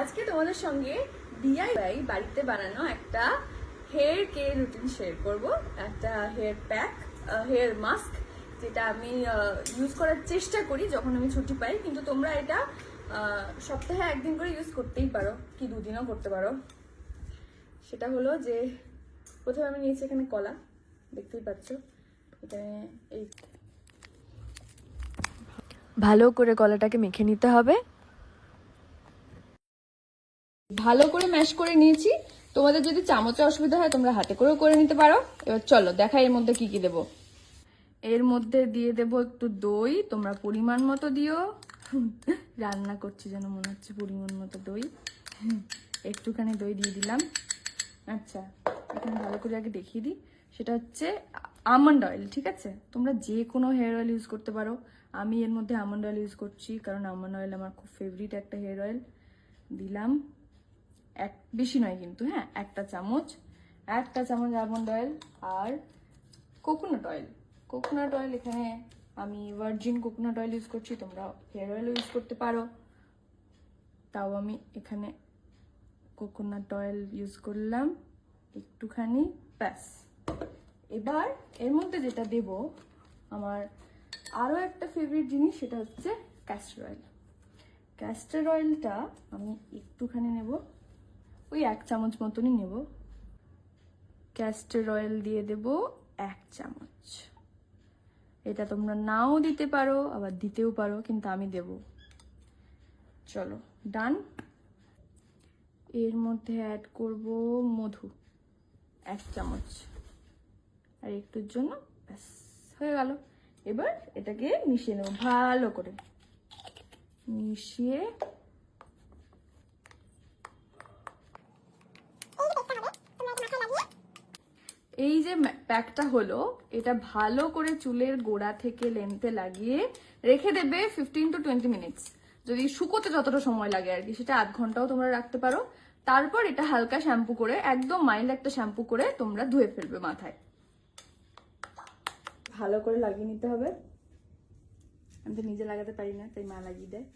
আজকে তোমাদের সঙ্গে ডিআইওয়াই বাড়িতে বানানো একটা হেয়ার কেয়ার রুটিন শেয়ার করব। একটা হেয়ার প্যাক হেয়ার মাস্ক যেটা আমি ইউজ করার চেষ্টা করি যখন আমি ছুটি পাই। কিন্তু তোমরা এটা সপ্তাহে একদিন করে ইউজ করতেই পারো, কি দুদিনও করতে পারো। সেটা হলো যে, প্রথমে আমি নিয়েছি এখানে কলা, দেখতেই পাচ্ছ। এখানে এই ভালো করে কলাটাকে মেখে নিতে হবে। ভালো করে ম্যাশ করে নিয়েছি। তোমাদের যদি চামচে অসুবিধা হয়, তোমরা হাতে করেও করে নিতে পারো। এবার চলো, দেখা এর মধ্যে কি কি দেবো। এর মধ্যে দিয়ে দেব একটু দই। তোমরা পরিমাণ মতো দিও। রান্না করছি যেন মনে হচ্ছে পরিমাণ মতো দই। একটুখানি দই দিয়ে দিলাম। আচ্ছা এখানে ভালো করে আগে দেখিয়ে দিই। সেটা হচ্ছে আমন্ড অয়েল ঠিক আছে? তোমরা যে কোনো হেয়ার অয়েল ইউজ করতে পারো। আমি এর মধ্যে আমন্ড অয়েল ইউজ করছি, কারণ আমন্ড অয়েল আমার খুব ফেভারিট একটা হেয়ার অয়েল দিলাম। এক, বেশি নয় কিন্তু হ্যাঁ? একটা চামচ একটা চামচ আমন্ড অয়েল আর কোকোনাট অয়েল কোকোনাট অয়েল এখানে আমি ভার্জিন কোকোনাট অয়েল ইউজ করছি, তোমরা হেয়ার অয়েলও ইউজ করতে পারো। তাও আমি এখানে কোকোনাট অয়েল ইউজ করলাম একটুখানি, ব্যাস। এবার এর মধ্যে যেটা দেব, আমার আরও একটা ফেভারিট জিনিস, সেটা হচ্ছে ক্যাস্টার অয়েল ক্যাস্টার অয়েলটা আমি একটুখানি নেব। ওই এক চামচ মতনই নেব। ক্যাস্টার অয়েল দিয়ে দেব এক চামচ। এটা তোমরা নাও দিতে পারো, আবার দিতেও পারো, কিন্তু আমি দেব। চলো ডান এর মধ্যে অ্যাড করব মধু, এক চামচ। আর একটুর জন্য ব্যাস, হয়ে গেল। এবার এটাকে মিশিয়ে নেব ভালো করে। মিশিয়ে এই যে প্যাকটা হলো, এটা ভালো করে চুলের গোড়া থেকে লেন্থে লাগিয়ে রেখে দেবে ফিফটিন টু টোয়েন্টি মিনিটস যদি শুকোতে যতটা সময় লাগে আর কি, সেটা আধ ঘন্টাও তোমরা রাখতে পারো। তারপর এটা হালকা শ্যাম্পু করে, একদম মাইল্ড একটা শ্যাম্পু করে তোমরা ধুয়ে ফেলবে মাথায়। ভালো করে লাগিয়ে নিতে হবে। আমি তো নিজে লাগাতে পারি না, তাই মা লাগিয়ে দেয়।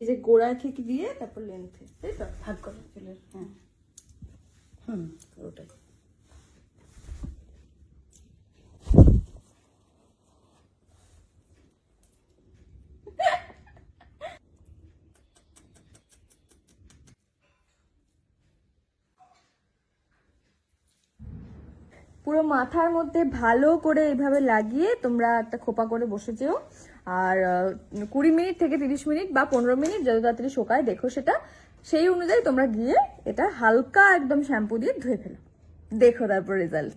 এই যে গোড়া থেকে দিয়ে তারপর লেন্থে তাই তো? ভাগ করে চুলের হ্যাঁ। পুরো মাথার মধ্যে ভালো করে এইভাবে লাগিয়ে তোমরা একটা খোপা করে বসে যেও আর কুড়ি মিনিট থেকে তিরিশ মিনিট বা পনেরো মিনিট যত তাড়াতাড়ি শোকায় দেখো সেটা, সেই অনুযায়ী তোমরা গিয়ে এটা হালকা একদম শ্যাম্পু দিয়ে ধুয়ে ফেলো। দেখো তারপর রেজাল্ট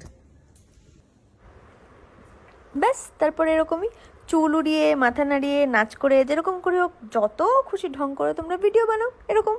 ব্যাস, তারপর এরকমই চুল উড়িয়ে, মাথা নাড়িয়ে, নাচ করে, যেরকম করে হোক, যত খুশি ঢং করে তোমরা ভিডিও বানাও, এরকম।